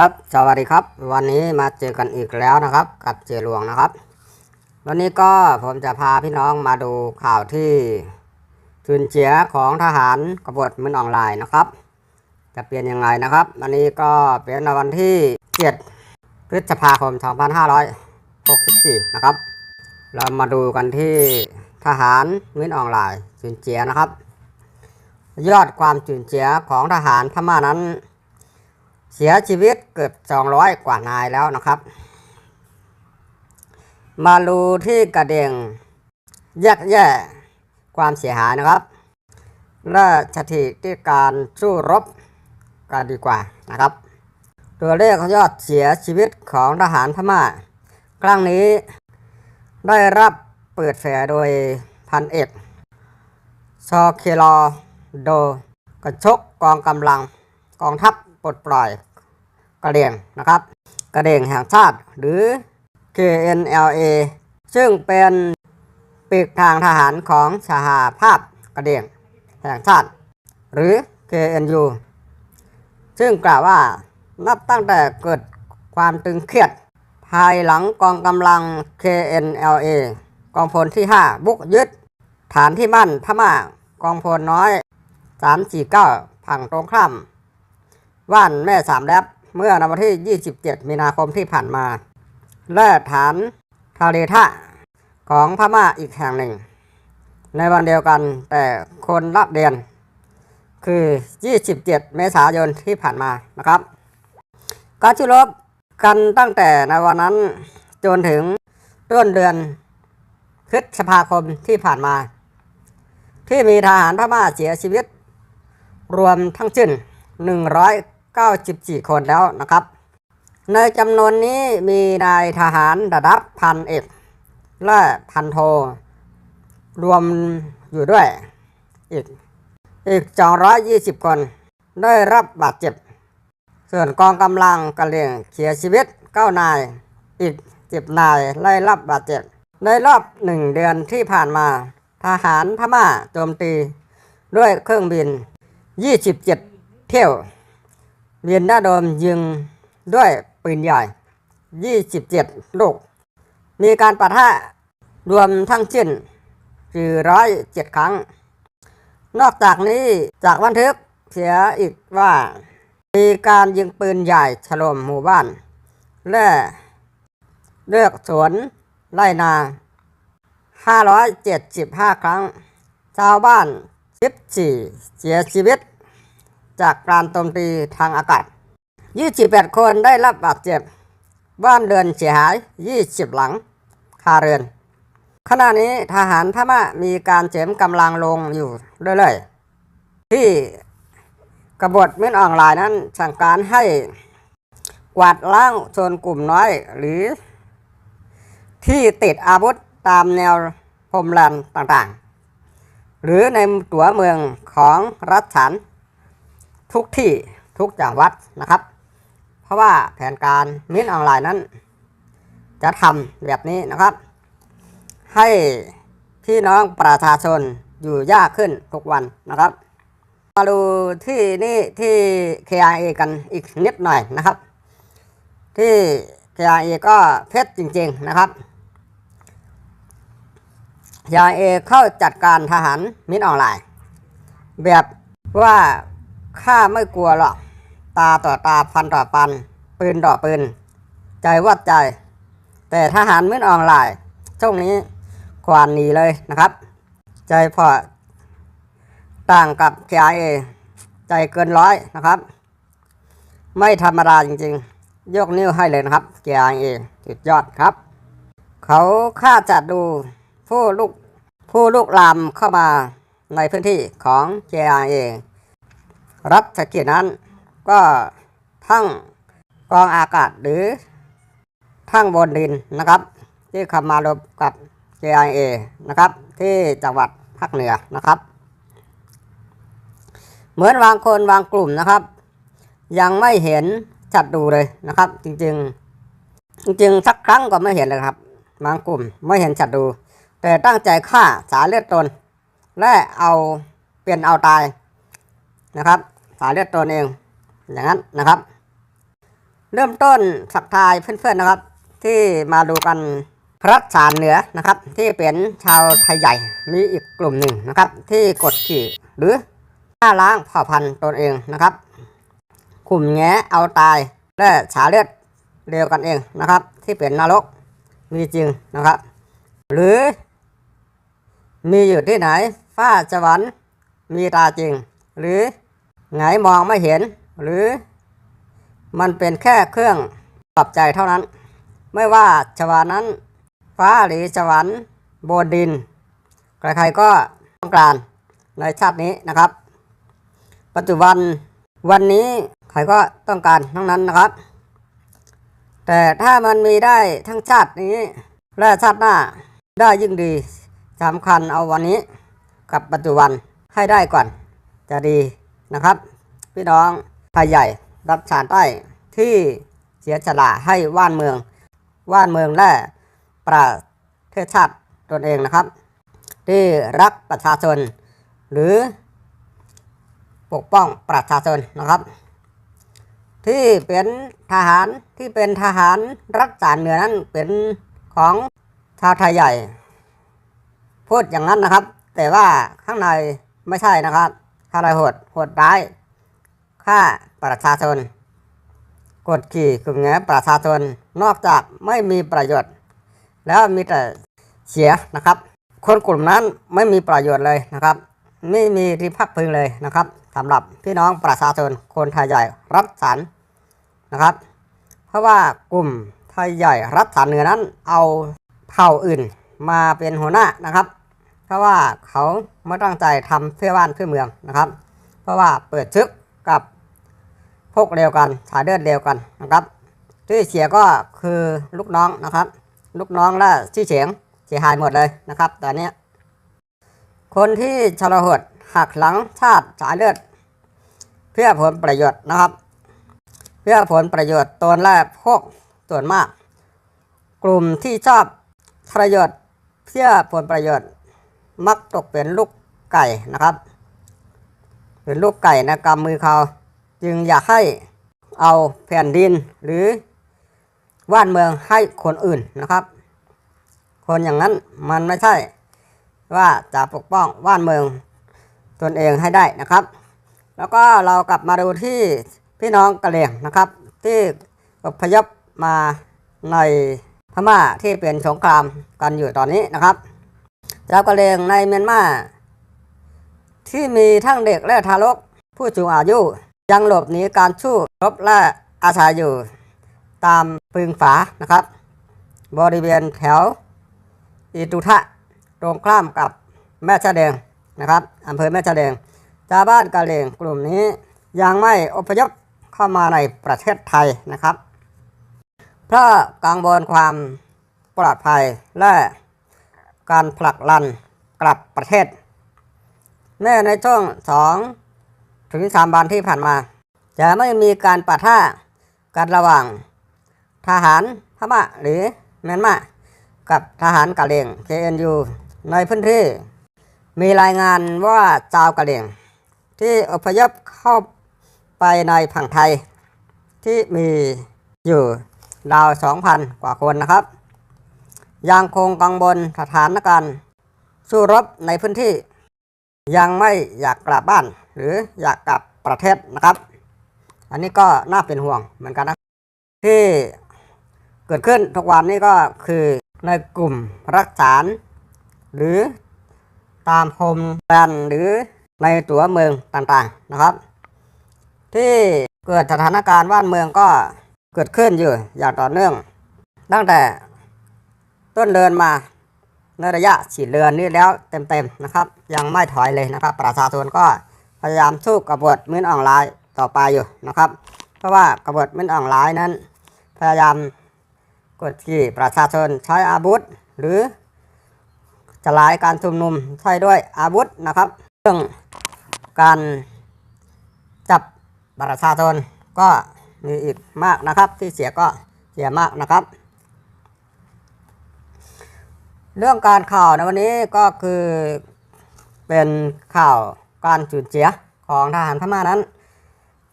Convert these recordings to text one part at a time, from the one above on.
ครับสวัสดีครับ วันนี้มาเจอกันอีกแล้วนะครับ กับเจหลวงนะครับ วันนี้ก็ผมจะพาพี่น้องมาดูข่าวที่สูญเสียของทหารกบฏมือออนไลน์นะครับ จะเปลี่ยนยังไงนะครับวันนี้ก็เป็นในวันที่7พฤษภาคม 2564 นะครับ เรามาดูกันที่ทหารมือออนไลน์สูญเสียนะครับ ยอดความสูญเสียของทหารพม่านั้น เสียชีวิตเกือบ 200 กว่านายแล้วนะครับ มาดูที่กระเดงแยกแย่ความเสียหายนะครับและสถิติการสู้รบกันดีกว่านะครับ ตัวเลขยอดเสียชีวิตของทหารพม่า ครั้งนี้ได้รับเปิดแผลโดยพันเอกซอเคลอโดกระชกกองกำลังกองทัพ ปลดปล่อยกระเดียงนะครับ กระเดียงแห่งชาติหรือ KNLA ซึ่งเป็นปีกทางทหารของสหภาพกระเดียงแห่งชาติ หรือ KNU ซึ่งกล่าวว่านับตั้งแต่เกิดความตึงเครียด ภายหลังกองกำลัง KNLA กองพลที่ 5 บุกยึด ฐานที่มั่นพม่ากองพลน้อย 349 ผังตรงข้าม ว่านแม่สามแลบเมื่อนวันที่ 27 มีนาคมที่ผ่านมา และฐานทาเลทะของพม่าอีกแห่งหนึ่ง ในวันเดียวกันแต่คนละเดือน คือ 27 เมษายนที่ผ่านมานะครับ การชุรบกันตั้งแต่ในวันนั้นจนถึงต้นเดือนพฤษภาคมที่ผ่านมา ที่มีทหารพม่าเสียชีวิต รวมทั้งสิ้น 94 คนแล้วนะครับ ในจำนวนนี้มีนายทหารระดับพันเอกและพันโท รวมอยู่ด้วยอีกอีก 220 คน ได้รับบาดเจ็บ ส่วนกองกำลังกะเหรี่ยงเสียชีวิต 9 นาย อีก 10 นายได้รับบาดเจ็บ ในรอบหนึ่งเดือนที่ผ่านมา ทหารพม่าโจมตี ด้วยเครื่องบิน 27 เที่ยว เวียนหน้าโดมยิงด้วยปืนใหญ่ 27 ลูก มีการปะทะรวมทั้งสิ้น407 ครั้ง นอกจากนี้จากบันทึกเสียอีกว่า มีการยิงปืนใหญ่ถล่มหมู่บ้าน และเลือกสวนไร่นา 575 ครั้ง ชาวบ้าน 14 เสียชีวิต จากการโจมตีทางอากาศ 28 คนได้รับบาดเจ็บ บ้านเรือนเสียหาย 20 หลัง คาเรือน ขณะนี้ทหารพม่ามีการเสริมกำลังลงอยู่เรื่อยๆ ที่กบฏมิตรออนไลน์นั้นสั่งการให้กวาดล้างชนกลุ่มน้อยหรือ ที่ติดอาวุธตามแนวพรมแดนต่างๆ หรือในตัวเมืองของรัฐฉัน ทุกที่ทุกจังหวัดนะครับ เพราะว่าแผนการมิตรออนไลน์นั้น จะทำแบบนี้นะครับ ให้พี่น้องประชาชนอยู่ยากขึ้นทุกวันนะครับ มาดูที่นี่ที่ KIA กันอีกนิดหน่อยนะครับ ที่ KIA ก็เพชรจริง ๆนะครับ KIA เข้าจัดการทหารมิตรออนไลน์ แบบว่า ข้าไม่กลัวหรอกตาต่อตาฟันต่อฟัน ปืนต่อปืน ใจวัดใจ แต่ทหารมิตรออนไลน์ช่วงนี้ควานหนีเลยนะครับ ใจพอต่างกับ KIA ใจเกินร้อยนะครับ ไม่ธรรมดาจริงๆ ยกนิ้วให้เลยนะครับ KIA สุดยอดครับ เขาค่าจัดดูผู้ลูกผู้ลูกลามเข้ามาในพื้นที่ของ KIA รัฐสกิจนั้น ก็ทั้งกองอากาศหรือทั้งบนดินนะครับ ที่ข้ามารบกับ KIA นะครับ ที่จังหวัดภาคเหนือนะครับ เหมือนบางคนบางกลุ่มนะครับ ยังไม่เห็นจัดดูเลยนะครับ จริงๆ จริงๆสักครั้งก็ไม่เห็นเลยครับบางกลุ่มไม่เห็นจัดดู แต่ตั้งใจฆ่าสาเลือดตน และเอาเป็นเอาตายนะครับ สายเลือดตนเอง อย่างนั้นนะครับ เริ่มต้นสักทายเพื่อนๆนะครับ ที่มาดูกันพรัฐสารเหนือนะครับ ที่เป็นชาวไทยใหญ่มีอีกกลุ่มหนึ่งนะครับ ที่กดขี่หรือฆ่าล้างเผ่าพันธุ์ตนเองนะครับกลุ่มแงเอาตายและฉาเลือดเดียวกันเองนะครับ ที่เป็นนรกมีจริงนะครับ หรือ มีอยู่ที่ไหนฟ้าสวรรค์มีตาจริง หรือ ไงมองไม่เห็น หรือมันเป็นแค่เครื่องปรับใจเท่านั้น ไม่ว่าสวรรค์นั้น ฟ้าหรือสวรรค์บนดิน ใครๆก็ต้องการในชาตินี้นะครับ ปัจจุบันวันนี้ใครก็ต้องการทั้งนั้นนะครับ แต่ถ้ามันมีได้ทั้งชาตินี้ และชาติหน้าได้ยิ่งดีสำคัญเอาวันนี้ กับปัจจุบันให้ได้ก่อนจะดี นะครับ พี่น้องไทยใหญ่รับชานใต้ที่เสียสละให้ว่านเมือง ว่านเมืองและประเทศชาติตนเองนะครับ ที่รักประชาชน หรือปกป้องประชาชนนะครับ ที่เป็นทหารที่เป็นทหารรักษาเหนือนั้นเป็นของชาวไทยใหญ่ พูดอย่างนั้นนะครับ แต่ว่าข้างในไม่ใช่นะครับ ข้างในโหดโหดร้ายฆ่าประชาชน กดขี่กลุ่มแงประชาชนนอกจากไม่มีประโยชน์ แล้วมีแต่เสียนะครับ คนกลุ่มนั้นไม่มีประโยชน์เลยนะครับ ไม่มีที่พักพิงเลยนะครับสำหรับพี่น้องประชาชนคนไทยใหญ่รับสารนะครับ เพราะว่ากลุ่มไทยใหญ่รับสารเหนือนั้นเอาเผ่าอื่นมาเป็นหัวหน้านะครับ เพราะว่าเขาไม่ตั้งใจทำเพื่อบ้านเพื่อเมืองนะครับ เพราะว่าเปิดชึกกับพวกเดียวกันสายเลือดเดียวกันนะครับที่เสียก็คือลูกน้องนะครับ ลูกน้องและที่เฉียงเสียหายหมดเลยนะครับ ตอนเนี้ยคนที่ชลหดหักหลังชาติสายเลือด เพื่อผลประโยชน์นะครับ เพื่อผลประโยชน์ตนและพวกส่วนมาก กลุ่มที่ชอบประโยชน์เพื่อผลประโยชน์ มักตกเป็นลูกไก่นะครับ เป็นลูกไก่ในกำมือเขา จึงอยากให้เอาแผ่นดินหรือว่านเมืองให้คนอื่นนะครับ คนอย่างนั้นมันไม่ใช่ ว่าจะปกป้องว่านเมืองตนเองให้ได้นะครับ แล้วก็เรากลับมาดูที่พี่น้องกะเหรี่ยงนะครับ ที่อพยพมาในพม่าที่เป็นสงครามกันอยู่ตอนนี้นะครับ ชาวกะเหรี่ยงในเมียนมาที่มีทั้งเด็กและทารกผู้สูงอายุ ยังหลบหนีการสู้รบและอาศัยอยู่ ตามปึงฝานะครับ บริเวณแถวอิตุทะตรงข้ามกับแม่ชะแดงนะครับอำเภอแม่ชะแดงชาวบ้านกะเหรี่ยงกลุ่มนี้ยังไม่อพยพเข้ามาในประเทศไทยนะครับ เพราะกังวลความปลอดภัยและ การผลักลันกลับประเทศ แม้ในช่วงสองถึงสามวันที่ผ่านมา จะไม่มีการปะทะกันระหว่าง ทหารพม่าหรือเมียนมากับทหารกะเหรี่ยง KNU ในพื้นที่ มีรายงานว่าชาวกะเหรี่ยง ที่อพยพเข้าไปในผังไทย ที่มีอยู่ราว2,000 กว่าคนนะครับ ยังคงกังวลสถานการณ์สู้รบในพื้นที่ ยังไม่อยากกลับบ้าน หรืออยากกลับประเทศนะครับ อันนี้ก็น่าเป็นห่วงเหมือนกันนะที่เกิดขึ้นทุกวันนี้ก็คือในกลุ่มรักษาหรือตามโฮมแลนหรือในตัวเมืองต่างๆนะครับ ที่เกิดสถานการณ์บ้านเมืองก็เกิดขึ้นอยู่อย่างต่อเนื่อง ตั้งแต่ ต้นเดือนมาในระยะสี่เดือนนี้แล้วเต็มๆนะครับ ยังไม่ถอยเลยนะครับ ประชาชนก็พยายามสู้กับบทมินอ่อนไลน์ต่อไปอยู่นะครับ เพราะว่ากบฏมินอ่อนไลน์นั้น พยายามกดขี่ประชาชนใช้อาวุธ หรือจะลายการชุมนุมใช้ด้วยอาวุธนะครับเรื่องการจับประชาชนก็มีอีกมากนะครับ ที่เสียก็เสียมากนะครับ เรื่องการข่าวในวันนี้ก็คือเป็นข่าวการสูญเสียของทหารพม่านั้น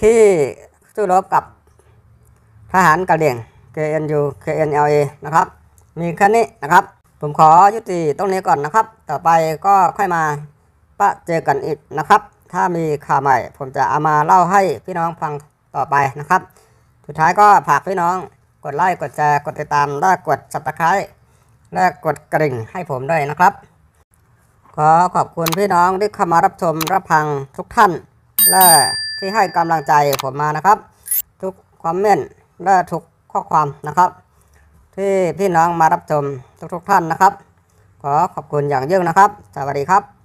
ที่สู้รบกับทหารกะเหรี่ยง KNU KNLA นะครับ มีแค่นี้นะครับ ผมขอยุติตรงนี้ก่อนนะครับ ต่อไปก็ค่อยมาปะเจอกันอีกนะครับ ถ้ามีข่าวใหม่ ผมจะเอามาเล่าให้พี่น้องฟังต่อไปนะครับ สุดท้ายก็ฝากพี่น้องกดไลค์กดแชร์กดติดตามและกด subscribe และกดกระดิ่งให้ผมด้วยนะครับ ขอขอบคุณพี่น้องที่เข้ามารับชมรับฟังทุกท่าน และที่ให้กำลังใจผมมานะครับ ทุกคอมเมนต์และทุกข้อความนะครับ ที่พี่น้องมารับชมทุกๆท่านนะครับ ขอขอบคุณอย่างยิ่งนะครับ สวัสดีครับ